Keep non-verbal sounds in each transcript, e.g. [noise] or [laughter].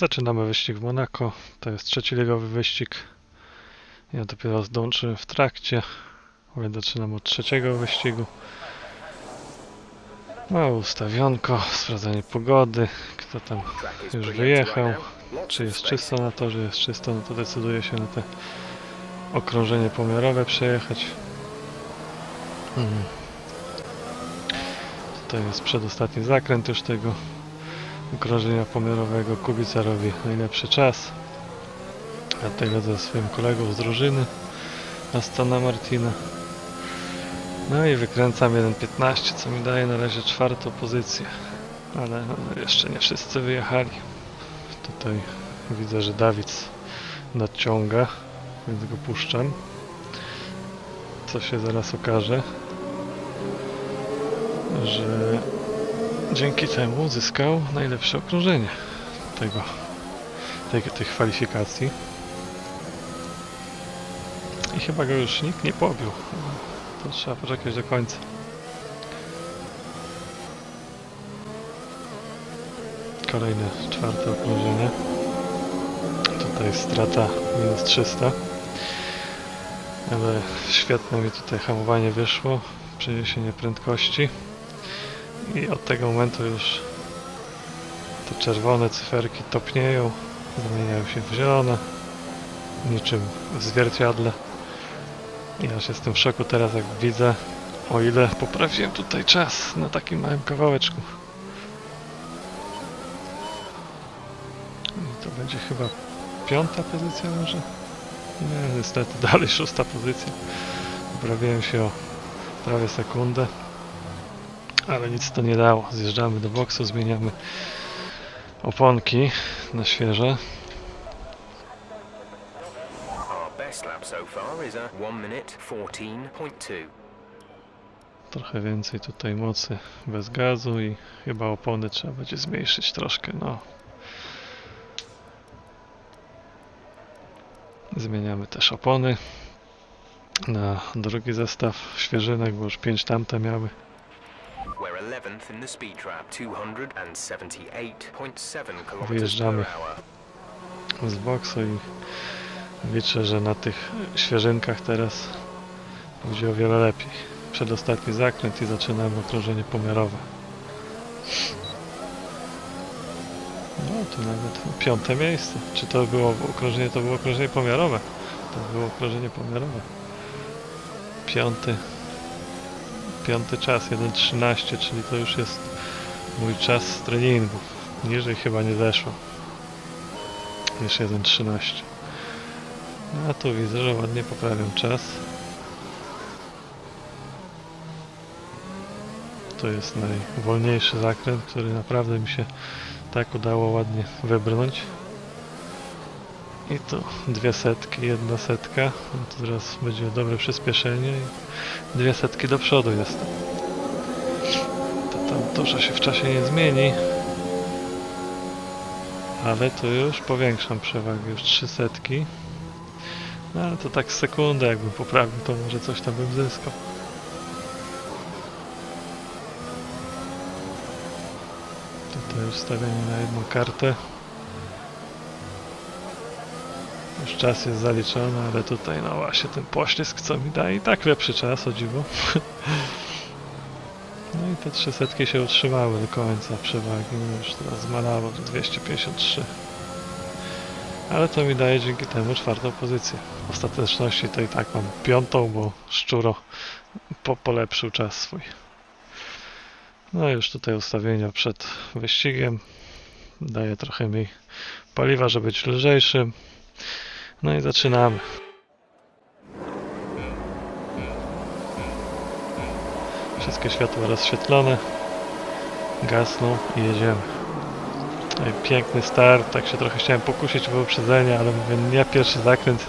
Zaczynamy wyścig w Monako. To jest trzeci ligowy wyścig. Ja dopiero zdączyłem w trakcie, ale zaczynam od trzeciego wyścigu. Małe ustawionko, sprawdzanie pogody, kto tam już wyjechał, czy jest czysto na torze, jest czysto, no to decyduje się na te okrążenie pomiarowe przejechać. Mhm. Tutaj jest przedostatni zakręt już tego okrążenia pomiarowego. Kubica robi najlepszy czas. Lecę ze swoim kolegą z drużyny Astona Martina. No i wykręcam 1.15, co mi daje na razie czwartą pozycję. Ale jeszcze nie wszyscy wyjechali. Tutaj widzę, że Dawid nadciąga, więc go puszczam. Co się zaraz okaże, że dzięki temu uzyskał najlepsze okrążenie tego, tej, tych kwalifikacji. I chyba go już nikt nie pobił. To trzeba poczekać do końca. Kolejne czwarte okrążenie. Tutaj strata minus 300. Ale świetne mi tutaj hamowanie wyszło. Przeniesienie prędkości. I od tego momentu już te czerwone cyferki topnieją, zamieniają się w zielone, niczym w zwierciadle. I aż jestem w szoku teraz, jak widzę, o ile poprawiłem tutaj czas na takim małym kawałeczku. I to będzie chyba piąta pozycja może? Nie, niestety dalej szósta pozycja. Poprawiłem się o prawie sekundę. Ale nic to nie dało. Zjeżdżamy do boksu, zmieniamy oponki na świeże. Our best lap so far is a 1 minute 14.2. Trochę więcej tutaj mocy bez gazu i chyba opony trzeba będzie zmniejszyć troszkę. No. Zmieniamy też opony na drugi zestaw świeżynek, bo już 5 tamte miały. We're 11th in the speed trap, 278.7 km z boksu i liczę, że na tych świeżynkach teraz będzie o wiele lepiej. Przedostatni zakręt i zaczynamy okrążenie pomiarowe. No to nawet piąte miejsce. Czy to było okrążenie? To było okrążenie pomiarowe. To było okrążenie pomiarowe. Piąty piąty czas 1.13, czyli to już jest mój czas z treningu. Niżej chyba nie zeszło niż 1.13. No, a tu widzę, że ładnie poprawiam czas. To jest najwolniejszy zakręt, który naprawdę mi się tak udało ładnie wybrnąć. I tu dwie setki, jedna setka. No to teraz będzie dobre przyspieszenie i dwie setki do przodu jest. To tam dużo się w czasie nie zmieni. Ale tu już powiększam przewagę, już trzy setki. No ale to tak sekundę jakbym poprawił, to może coś tam bym zyskał. Tutaj ustawienie na jedną kartę. Już czas jest zaliczony, ale tutaj no właśnie ten poślizg co mi daje i tak lepszy czas, o dziwo. [laughs] No i te trzy setki się utrzymały do końca przewagi, no już teraz zmalało do 253. Ale to mi daje dzięki temu czwartą pozycję. W ostateczności to i tak mam piątą, bo Szczuro po, polepszył czas swój. No już tutaj ustawienia przed wyścigiem. Daję trochę mniej paliwa, żeby być lżejszym. No i zaczynamy. Wszystkie światła rozświetlone. Gasną i jedziemy. Piękny start, tak się trochę chciałem pokusić o wyprzedzenie, ale mówię, nie pierwszy zakręt,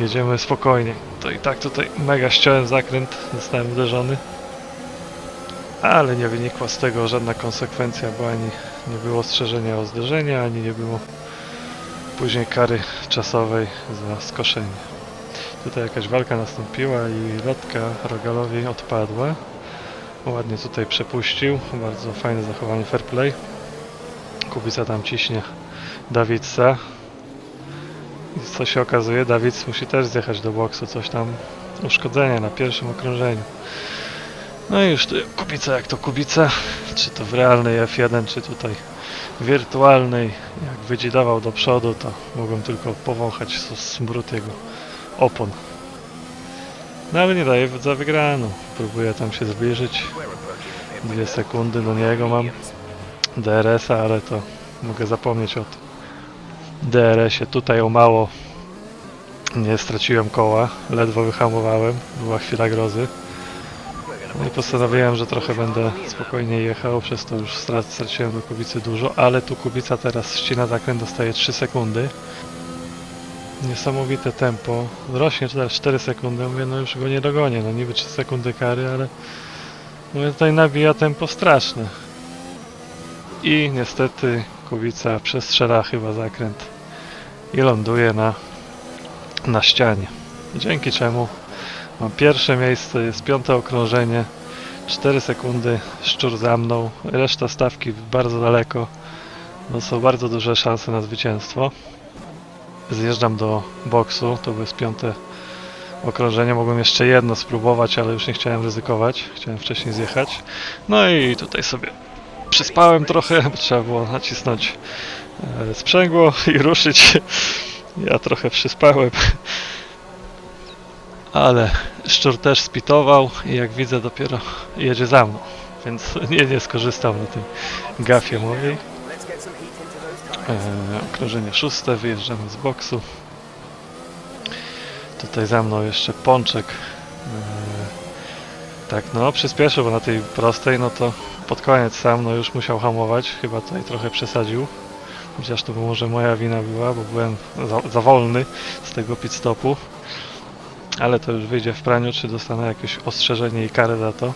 jedziemy spokojnie. To i tak tutaj mega ściąłem zakręt, zostałem uderzony. Ale nie wynikła z tego żadna konsekwencja, bo ani nie było ostrzeżenia o zderzenie, ani nie było później kary czasowej za skoszenie. Tutaj jakaś walka nastąpiła i lotka Rogalowi odpadła. Ładnie tutaj przepuścił, bardzo fajne zachowanie fair play. Kubica tam ciśnie Dawidsa. I co się okazuje, Dawid musi też zjechać do boksu, coś tam uszkodzenie na pierwszym okrążeniu. No i już Kubica jak to Kubica, czy to w realnej F1, czy tutaj wirtualnej, jak wydzidawał do przodu, to mogłem tylko powąchać smród jego opon. No ale nie daje za wygraną. Próbuję tam się zbliżyć. Dwie sekundy do niego mam. DRS-a, ale to mogę zapomnieć o tym. DRS-ie tutaj o mało nie straciłem koła, ledwo wyhamowałem, była chwila grozy. No i postanowiłem, że trochę będę spokojniej jechał, przez to już straciłem do Kubicy dużo, ale tu Kubica teraz ścina zakręt, dostaje 3 sekundy. Niesamowite tempo, rośnie teraz 4 sekundy, mówię, no już go nie dogonię, no niby 3 sekundy kary, ale mówię, tutaj nabija tempo straszne. I niestety Kubica przestrzela chyba zakręt i ląduje na, na ścianie. Dzięki czemu mam pierwsze miejsce, jest piąte okrążenie, 4 sekundy, szczur za mną, reszta stawki bardzo daleko. No są bardzo duże szanse na zwycięstwo. Zjeżdżam do boksu, to jest piąte okrążenie, mogłem jeszcze jedno spróbować, ale już nie chciałem ryzykować, chciałem wcześniej zjechać. No i tutaj sobie przyspałem trochę, bo trzeba było nacisnąć e, sprzęgło i ruszyć. Ja trochę przyspałem, ale szczur też spitował i jak widzę dopiero jedzie za mną, więc nie, nie skorzystał na tym gafie mojej. E, okrążenie szóste, wyjeżdżamy z boksu. Tutaj za mną jeszcze pączek. E, tak, no przyspieszył, bo na tej prostej, no to pod koniec sam, no już musiał hamować. Chyba tutaj trochę przesadził. Chociaż to może moja wina była, bo byłem za, za wolny z tego pit stopu. Ale to już wyjdzie w praniu, czy dostanę jakieś ostrzeżenie i karę za to.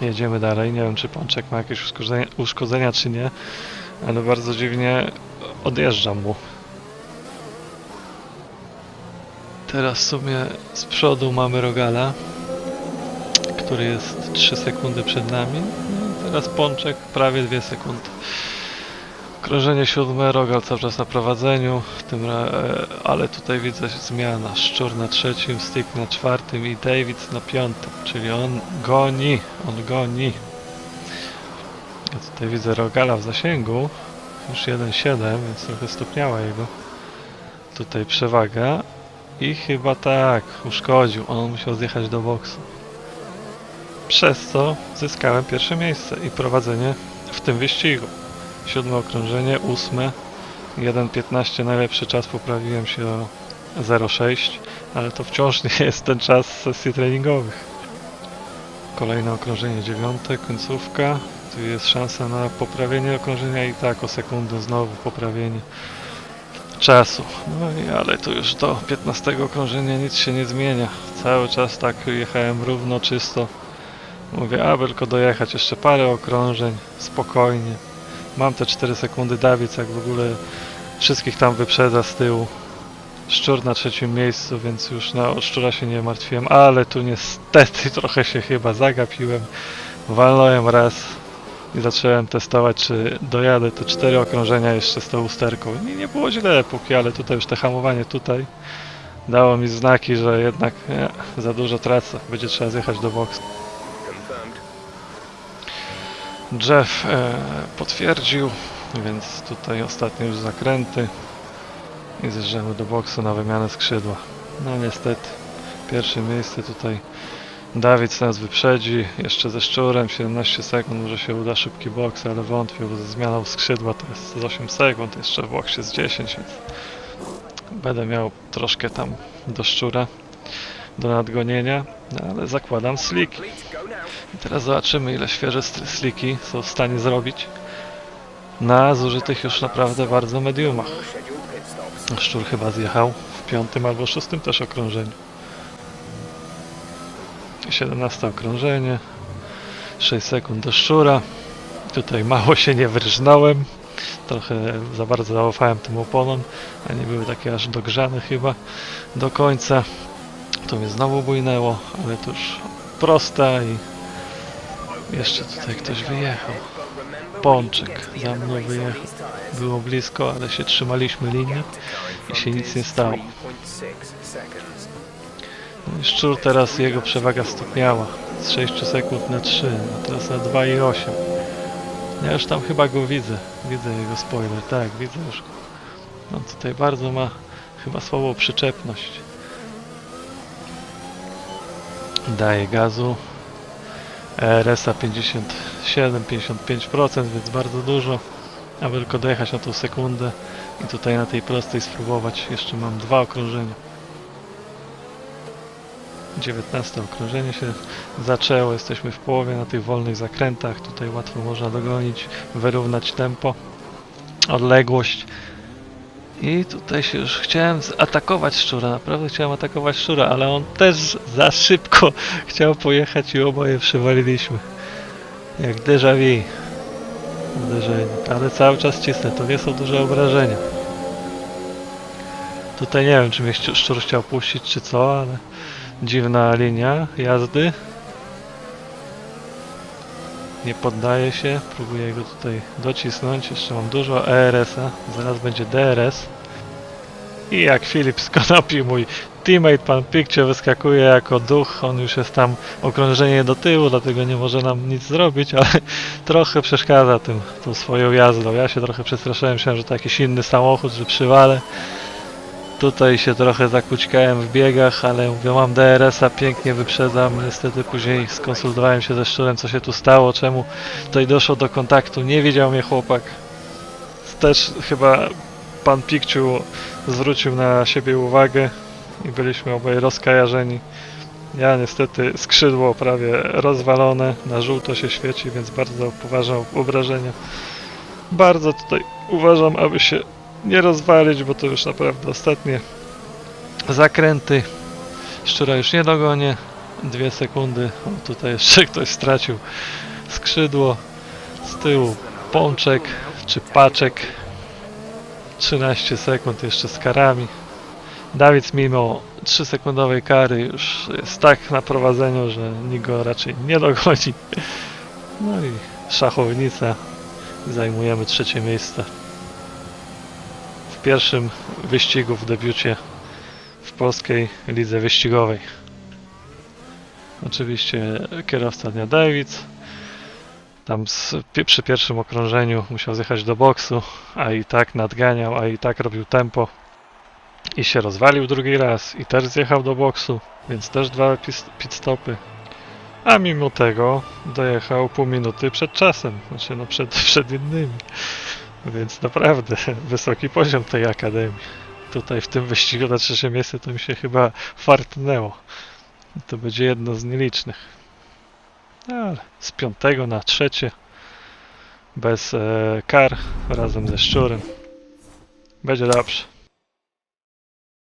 Jedziemy dalej. Nie wiem, czy pączek ma jakieś uszkodzenia, uszkodzenia czy nie ale bardzo dziwnie odjeżdżam mu. Teraz w sumie z przodu mamy Rogala, który jest 3 sekundy przed nami. No i teraz Pączek prawie 2 sekundy. Krążenie siódme, Rogal cały czas na prowadzeniu, tym e, ale tutaj widzę zmiana. Szczur na trzecim, Stick na czwartym i David na piątym, czyli on goni, on goni. Ja tutaj widzę Rogala w zasięgu. Już 1.7, więc trochę stopniała jego tutaj przewaga. I chyba tak, uszkodził. On musiał zjechać do boksu. Przez co zyskałem pierwsze miejsce i prowadzenie w tym wyścigu. Siódme okrążenie, ósme. 1.15 najlepszy czas, poprawiłem się o 0.6, ale to wciąż nie jest ten czas sesji treningowych. Kolejne okrążenie dziewiąte, końcówka. Tu jest szansa na poprawienie okrążenia i tak o sekundę znowu poprawienie czasu. No i ale tu już do 15 okrążenia nic się nie zmienia. Cały czas tak jechałem równo, czysto. Mówię, a tylko dojechać jeszcze parę okrążeń, spokojnie. Mam te 4 sekundy, Dawid jak w ogóle wszystkich tam wyprzedza z tyłu. Szczur na trzecim miejscu, więc już na od szczura się nie martwiłem, ale tu niestety [laughs] trochę się chyba zagapiłem. Walnąłem raz i zacząłem testować, czy dojadę te cztery okrążenia jeszcze z tą usterką. I nie było źle póki, ale tutaj już te hamowanie tutaj dało mi znaki, że jednak nie, za dużo tracę. Będzie trzeba zjechać do boksu. Jeff e, potwierdził, więc tutaj ostatnie już zakręty i zjeżdżamy do boksu na wymianę skrzydła. No niestety, pierwsze miejsce tutaj Dawid nas wyprzedzi, jeszcze ze szczurem 17 sekund, może się uda szybki boks, ale wątpię, bo ze zmianą skrzydła to jest z 8 sekund, jeszcze w boksie z 10, więc będę miał troszkę tam do szczura, do nadgonienia, no, ale zakładam sliki. I teraz zobaczymy, ile świeże sliki są w stanie zrobić na zużytych już naprawdę bardzo mediumach. Stops. Szczur chyba zjechał w piątym albo szóstym też okrążeniu. 17 okrążenie, 6 sekund do szczura. Tutaj mało się nie wyrżnąłem. Trochę za bardzo zaufałem tym oponom, a nie były takie aż dogrzane chyba do końca. Tu mnie znowu bujnęło, ale to już prosta i jeszcze tutaj ktoś wyjechał. Pączek za mną wyjechał. Było blisko, ale się trzymaliśmy linii i się nic nie stało. 3.6 seconds. No Szczur teraz jego przewaga stopniała z 6 sekund na 3, a teraz na 2,8. Ja już tam chyba go widzę. Widzę jego spoiler, tak, widzę już go. No tutaj bardzo ma chyba słabą przyczepność. Daje gazu. RSA 57-55%, więc bardzo dużo. Aby tylko dojechać na tą sekundę i tutaj na tej prostej spróbować. Jeszcze mam dwa okrążenia. 19 okrążenie się zaczęło, jesteśmy w połowie na tych wolnych zakrętach, tutaj łatwo można dogonić, wyrównać tempo, odległość i tutaj się już chciałem atakować szczura, naprawdę chciałem atakować szczura, ale on też za szybko [laughs] chciał pojechać i oboje przywaliliśmy, jak déjà vu uderzenie, ale cały czas cisnę, to nie są duże obrażenia. Tutaj nie wiem, czy mnie szczur chciał puścić, czy co, ale dziwna linia jazdy. Nie poddaje się, próbuję go tutaj docisnąć. Jeszcze mam dużo ERS-a, zaraz będzie DRS. I jak Filip z Konopi, mój teammate, pan Pikcie, wyskakuje jako duch. On już jest tam okrążenie do tyłu, dlatego nie może nam nic zrobić, ale [laughs] trochę przeszkadza tym, tą swoją jazdą. Ja się trochę przestraszyłem, myślałem, że to jakiś inny samochód, że przywalę. Tutaj się trochę zakućkałem w biegach, ale mówię, mam DRS-a, pięknie wyprzedzam. Niestety później skonsultowałem się ze szczurem, co się tu stało, czemu tutaj doszło do kontaktu. Nie widział mnie chłopak. Też chyba pan Pikciu zwrócił na siebie uwagę i byliśmy oboje rozkajarzeni. Ja niestety skrzydło prawie rozwalone, na żółto się świeci, więc bardzo poważne obrażenia. Bardzo tutaj uważam, aby się nie rozwalić, bo to już naprawdę ostatnie zakręty. Szczura już nie dogonię. Dwie sekundy. O, tutaj jeszcze [laughs] ktoś stracił skrzydło. Z tyłu pączek czy paczek. 13 sekund jeszcze z karami. Dawid mimo 3 sekundowej kary już jest tak na prowadzeniu, że nikt go raczej nie dogoni. No i szachownica. Zajmujemy trzecie miejsce w pierwszym wyścigu w debiucie w polskiej lidze wyścigowej. Oczywiście kierowca dnia Davids. Tam z, przy pierwszym okrążeniu musiał zjechać do boksu, a i tak nadganiał, a i tak robił tempo. I się rozwalił drugi raz i też zjechał do boksu, więc też dwa pit stopy. A mimo tego dojechał pół minuty przed czasem, znaczy no przed, [laughs] przed innymi. Więc naprawdę [laughs] wysoki poziom tej akademii. Tutaj w tym wyścigu na trzecie miejsce to mi się chyba fartnęło. To będzie jedno z nielicznych. Ale z piątego na trzecie bez e, kar razem ze szczurem. Będzie dobrze.